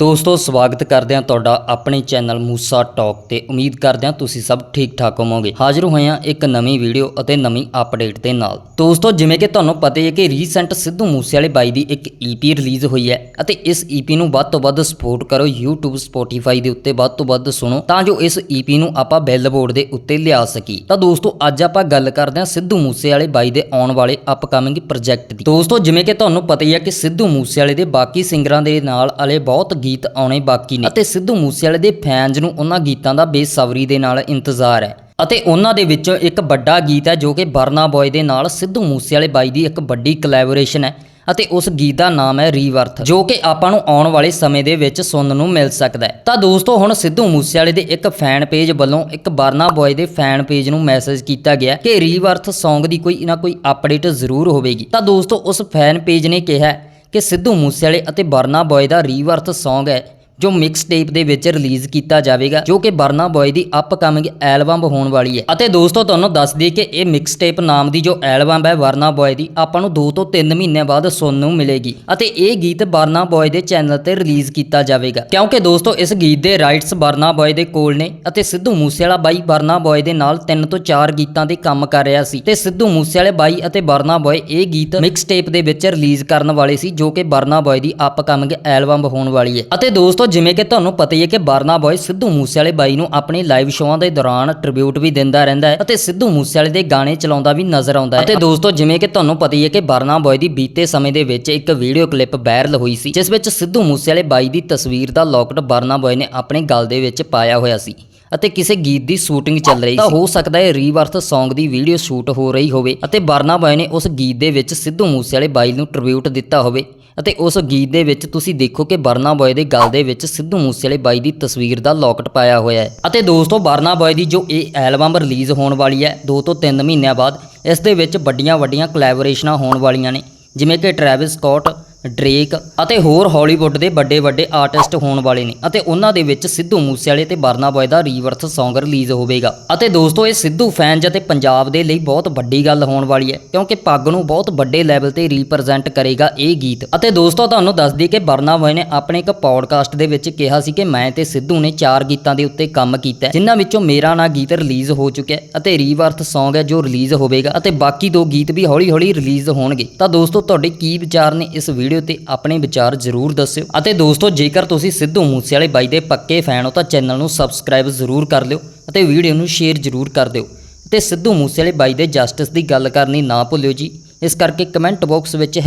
ਦੋਸਤੋ, ਸਵਾਗਤ ਕਰਦੇ ਹਾਂ ਤੁਹਾਡਾ ਆਪਣੇ ਚੈਨਲ ਮੂਸਾ ਟਾਕ ਤੇ ਉਮੀਦ ਕਰਦੇ ਹਾਂ ਤੁਸੀਂ ਸਭ ਠੀਕ ਠਾਕ ਹੋਵੋਗੇ। ਹਾਜ਼ਰ ਹੋਏ ਹਾਂ ਇੱਕ ਨਵੀਂ ਵੀਡੀਓ ਅਤੇ ਨਵੀਂ ਅਪਡੇਟ ਦੇ ਨਾਲ। ਦੋਸਤੋ, ਜਿਵੇਂ ਕਿ ਤੁਹਾਨੂੰ ਪਤਾ ਹੀ ਹੈ ਕਿ ਰੀਸੈਂਟ ਸਿੱਧੂ ਮੂਸੇਵਾਲੇ ਬਾਈ ਦੀ ਇੱਕ ਈਪੀ ਰਿਲੀਜ਼ ਹੋਈ ਹੈ ਅਤੇ ਇਸ ਈਪੀ ਨੂੰ ਵੱਧ ਤੋਂ ਵੱਧ ਸਪੋਰਟ ਕਰੋ YouTube, Spotify ਦੇ ਉੱਤੇ ਵੱਧ ਤੋਂ ਵੱਧ ਸੁਣੋ ਤਾਂ ਜੋ ਇਸ ਈਪੀ ਨੂੰ ਆਪਾਂ ਬਿਲਬੋਰਡ ਦੇ ਉੱਤੇ ਲਿਆ ਸਕੀ ਤਾਂ ਦੋਸਤੋ, ਅੱਜ ਆਪਾਂ ਗੱਲ ਕਰਦੇ ਹਾਂ ਸਿੱਧੂ ਮੂਸੇਵਾਲੇ ਬਾਈ ਦੇ ਆਉਣ ਵਾਲੇ ਅਪਕਮਿੰਗ ਪ੍ਰੋਜੈਕਟ ਦੀ। ਦੋਸਤੋ, ਜਿਵੇਂ ਕਿ ਤੁਹਾਨੂੰ ਪਤਾ ਹੀ ਹੈ ਕਿ ਸਿੱਧੂ ਮੂਸੇਵਾਲੇ ਦੇ ਬਾਕੀ ਸਿੰਗਰਾਂ ਦੇ ਨਾਲ ਅਲੇ ਬਹੁਤ ਗੀਤ ਆਉਣੇ ਬਾਕੀ ਨੇ। ਅਤੇ ਸਿੱਧੂ ਮੂਸੇਵਾਲੇ ਦੇ ਫੈਨਸ ਨੂੰ ਉਹਨਾਂ ਗੀਤਾਂ ਦਾ ਬੇਸਬਰੀ ਦੇ ਨਾਲ ਇੰਤਜ਼ਾਰ ਹੈ। ਅਤੇ ਉਹਨਾਂ ਦੇ ਵਿੱਚੋਂ ਇੱਕ ਵੱਡਾ ਗੀਤ ਹੈ ਜੋ ਕਿ ਬਰਨਾ ਬॉय ਦੇ ਨਾਲ ਸਿੱਧੂ ਮੂਸੇਵਾਲੇ ਬਾਈ ਦੀ ਇੱਕ ਵੱਡੀ ਕੋਲੈਬੋਰੇਸ਼ਨ ਹੈ। ਅਤੇ ਉਸ ਗੀਤ ਦਾ ਨਾਮ ਹੈ ਰੀਵਰਥ, ਜੋ ਕਿ ਆਪਾਂ ਨੂੰ ਆਉਣ ਵਾਲੇ ਸਮੇਂ ਦੇ ਵਿੱਚ ਸੁਣਨ ਨੂੰ ਮਿਲ ਸਕਦਾ ਹੈ। ਤਾਂ ਦੋਸਤੋ, ਹੁਣ ਸਿੱਧੂ ਮੂਸੇਵਾਲੇ ਦੇ ਇੱਕ ਫੈਨ ਪੇਜ ਵੱਲੋਂ ਇੱਕ ਬਰਨਾ ਬॉय ਦੇ ਫੈਨ ਪੇਜ ਨੂੰ ਮੈਸੇਜ ਕੀਤਾ ਗਿਆ ਕਿ ਰੀਵਰਥ Song ਦੀ ਕੋਈ ਨਾ ਕੋਈ ਅਪਡੇਟ ਜ਼ਰੂਰ ਹੋਵੇਗੀ। ਤਾਂ ਦੋਸਤੋ, ਉਸ ਫੈਨ ਪੇਜ ਨੇ ਕਿਹਾ ਕਿ ਸਿੱਧੂ ਮੂਸੇਵਾਲੇ ਅਤੇ ਬਰਨਾ ਬॉय ਦਾ ਰੀਵਰਥ Song ਹੈ। ਜੋ ਮਿਕਸ ਟੇਪ ਦੇ ਵਿੱਚ ਰਿਲੀਜ਼ ਕੀਤਾ ਜਾਵੇਗਾ, ਜੋ ਕਿ ਬਰਨਾ ਬॉय ਦੀ ਅਪਕਮਿੰਗ ਐਲਬਮ ਹੋਣ ਵਾਲੀ ਹੈ। ਅਤੇ ਦੋਸਤੋ, ਤੁਹਾਨੂੰ ਦੱਸ ਦਈਏ ਕਿ ਇਹ ਮਿਕਸ ਟੇਪ ਨਾਮ ਦੀ ਜੋ ਐਲਬਮ ਹੈ ਬਰਨਾ ਬॉय ਦੀ, ਆਪਾਂ ਨੂੰ 2 ਤੋਂ 3 ਮਹੀਨੇ ਬਾਅਦ ਸੁਣਨ ਨੂੰ ਮਿਲੇਗੀ। ਅਤੇ ਇਹ ਗੀਤ ਬਰਨਾ ਬॉय ਦੇ ਚੈਨਲ ਤੇ ਰਿਲੀਜ਼ ਕੀਤਾ ਜਾਵੇਗਾ। ਕਿਉਂਕਿ ਦੋਸਤੋ, ਇਸ ਗੀਤ ਦੇ ਰਾਈਟਸ ਬਰਨਾ ਬॉय ਦੇ ਕੋਲ ਨੇ ਅਤੇ ਸਿੱਧੂ ਮੂਸੇਵਾਲਾ ਬਾਈ ਬਰਨਾ ਬॉय ਦੇ ਨਾਲ 3 ਤੋਂ 4 ਗੀਤਾਂ ਦੇ ਕੰਮ ਕਰ ਰਿਹਾ ਸੀ। ਤੇ ਸਿੱਧੂ ਮੂਸੇਵਾਲੇ ਬਾਈ ਅਤੇ ਬਰਨਾ ਬॉय ਇਹ ਗੀਤ ਮਿਕਸ ਟੇਪ ਦੇ ਵਿੱਚ ਰਿਲੀਜ਼ ਕਰਨ ਵਾਲੇ ਸੀ, ਜੋ ਕਿ ਬਰਨਾ ਬॉय ਦੀ ਅਪਕਮਿੰਗ ਐਲਬਮ ਹੋਣ ਵਾਲੀ ਹੈ। ਅਤੇ ਦੋਸਤੋ ਜਿਵੇਂ ਕਿ ਤੁਹਾਨੂੰ ਪਤਾ ਹੀ ਹੈ ਕਿ ਬਾਰਨਾ ਬੋਏ ਸਿੱਧੂ ਮੂਸੇਵਾਲੇ ਬਾਈ ਨੂੰ ਆਪਣੀ ਲਾਈਵ ਸ਼ੋਆਂ ਦੇ ਦੌਰਾਨ ਟ੍ਰਿਬਿਊਟ ਵੀ ਦਿੰਦਾ ਰਹਿੰਦਾ ਹੈ ਅਤੇ ਸਿੱਧੂ ਮੂਸੇਵਾਲੇ ਦੇ ਗਾਣੇ ਚਲਾਉਂਦਾ ਵੀ ਨਜ਼ਰ ਆਉਂਦਾ ਹੈ। ਅਤੇ ਦੋਸਤੋ, ਜਿਵੇਂ ਕਿ ਤੁਹਾਨੂੰ ਪਤਾ ਹੀ ਹੈ ਕਿ ਬਾਰਨਾ ਬॉय ਦੀ ਬੀਤੇ ਸਮੇਂ ਦੇ ਵਿੱਚ ਇੱਕ ਵੀਡੀਓ ਕਲਿੱਪ ਵਾਇਰਲ ਹੋਈ ਸੀ, ਜਿਸ ਵਿੱਚ ਸਿੱਧੂ ਮੂਸੇਵਾਲੇ ਬਾਈ ਦੀ ਤਸਵੀਰ ਦਾ ਲੋਕਟ ਬਾਰਨਾ ਬੋਏ ਨੇ ਆਪਣੇ ਗਲ ਦੇ ਵਿੱਚ ਪਾਇਆ ਹੋਇਆ ਸੀ ਅਤੇ ਕਿਸੇ ਗੀਤ ਦੀ ਸ਼ੂਟਿੰਗ ਚੱਲ ਰਹੀ ਸੀ। ਤਾਂ ਹੋ ਸਕਦਾ ਹੈ ਰੀਵਰਥ Song ਦੀ ਵੀਡੀਓ ਸ਼ੂਟ ਹੋ ਰਹੀ ਹੋਵੇ ਅਤੇ ਬਾਰਨਾ ਬੋਏ ਨੇ ਉਸ ਗੀਤ ਦੇ ਵਿੱਚ ਸਿੱਧੂ ਮੂਸੇਵਾਲੇ ਬਾਈ ਨੂੰ ਟ੍ਰਿਬਿਊਟ ਦਿੱਤਾ ਹੋਵੇ। ਅਤੇ ਉਸ ਗੀਤ ਦੇ ਵਿੱਚ ਤੁਸੀਂ ਦੇਖੋ ਕਿ ਬਰਨਾ ਬॉय ਦੇ ਗਲ ਦੇ ਵਿੱਚ ਸਿੱਧੂ ਮੂਸੇਵਾਲੇ ਬਾਈ ਦੀ ਤਸਵੀਰ ਦਾ ਲੋਕਟ ਪਾਇਆ ਹੋਇਆ ਹੈ। ਅਤੇ ਦੋਸਤੋ ਬਰਨਾ ਬॉय ਦੀ ਜੋ ਇਹ ਐਲਬਮ ਰਿਲੀਜ਼ ਹੋਣ ਵਾਲੀ ਹੈ 2 ਤੋਂ 3 ਮਹੀਨਿਆਂ ਬਾਅਦ, ਇਸ ਦੇ ਵਿੱਚ ਵੱਡੀਆਂ ਵੱਡੀਆਂ ਕੋਲੈਬੋਰੇਸ਼ਨਾਂ ਹੋਣ ਵਾਲੀਆਂ ਨੇ। ਜਿਵੇਂ ਕਿ ਟਰੈਵਿਸ ਸਕਾਟ ਡ੍ਰੇਕ ਅਤੇ ਹੋਰ ਹਾਲੀਵੁੱਡ ਦੇ ਵੱਡੇ ਵੱਡੇ ਆਰਟਿਸਟ ਹੋਣ ਵਾਲੇ ਨੇ ਅਤੇ ਉਹਨਾਂ ਦੇ ਵਿੱਚ ਸਿੱਧੂ ਮੂਸੇਵਾਲੇ ਤੇ ਬਰਨਾ ਬੋਏ ਦਾ ਰੀਵਰਥ Song ਰਿਲੀਜ਼ ਹੋਵੇਗਾ। ਅਤੇ ਦੋਸਤੋ, ਇਹ ਸਿੱਧੂ ਫੈਨਸ ਅਤੇ ਪੰਜਾਬ ਦੇ ਲਈ ਬਹੁਤ ਵੱਡੀ ਗੱਲ ਹੋਣ ਵਾਲੀ ਹੈ, ਕਿਉਂਕਿ ਪੱਗ ਨੂੰ ਬਹੁਤ ਵੱਡੇ ਲੈਵਲ ਤੇ ਰਿਪਰੈਜ਼ੈਂਟ ਕਰੇਗਾ ਇਹ ਗੀਤ। ਅਤੇ ਦੋਸਤੋ, ਤੁਹਾਨੂੰ ਦੱਸ ਦਈਏ ਕਿ ਬਰਨਾ ਬੋਏ ਨੇ ਆਪਣੇ ਇੱਕ ਪੌਡਕਾਸਟ ਦੇ ਵਿੱਚ ਕਿਹਾ ਸੀ ਕਿ ਮੈਂ ਤੇ ਸਿੱਧੂ ਨੇ ਚਾਰ ਗੀਤਾਂ ਦੇ ਉੱਤੇ ਕੰਮ ਕੀਤਾ ਜਿਨ੍ਹਾਂ ਵਿੱਚੋਂ ਮੇਰਾ ਨਾ ਗੀਤ ਰਿਲੀਜ਼ ਹੋ ਚੁੱਕਿਆ ਅਤੇ ਰੀਵਰਥ Song ਹੈ ਜੋ ਰਿਲੀਜ਼ ਹੋਵੇਗਾ ਅਤੇ ਬਾਕੀ ਦੋ ਗੀਤ ਵੀ ਹੌਲੀ-ਹੌਲੀ ਰਿਲੀਜ਼ ਹੋਣਗੇ। ਤਾਂ ਦੋਸਤੋ, ਤੁਹਾਡੇ ਕੀ ਵਿਚਾਰ ਨੇ ਇਸ ਵੀਡੀਓ ਵੀਡੀਓ ਤੇ ਆਪਣੇ ਵਿਚਾਰ ਜ਼ਰੂਰ ਦੱਸਿਓ। ਅਤੇ ਦੋਸਤੋ, ਜੇਕਰ ਤੁਸੀਂ ਸਿੱਧੂ ਮੂਸੇਵਾਲੇ ਬਾਈ ਦੇ ਪੱਕੇ ਫੈਨ ਹੋ ਤਾਂ ਚੈਨਲ ਨੂੰ ਸਬਸਕ੍ਰਾਈਬ ਜ਼ਰੂਰ ਕਰ ਲਿਓ ਅਤੇ ਵੀਡੀਓ ਨੂੰ ਸ਼ੇਅਰ ਜ਼ਰੂਰ ਕਰ ਦਿਓ। ਤੇ ਸਿੱਧੂ ਮੂਸੇਵਾਲੇ ਬਾਈ ਦੇ ਜਸਟਿਸ ਦੀ ਗੱਲ ਕਰਨੀ ਨਾ ਭੁੱਲਿਓ ਜੀ। ਇਸ ਕਰਕੇ ਕਮੈਂਟ ਬਾਕਸ ਵਿੱਚ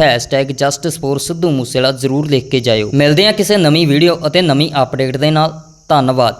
#ਜਸਟਿਸ ਫੋਰ ਸਿੱਧੂ ਮੂਸੇਵਾਲਾ ਜ਼ਰੂਰ ਲਿਖ ਕੇ ਜਾਇਓ। ਮਿਲਦੇ ਹਾਂ ਕਿਸੇ ਨਵੀਂ ਵੀਡੀਓ ਅਤੇ ਨਵੀਂ ਅਪਡੇਟ ਦੇ ਨਾਲ। ਧੰਨਵਾਦ।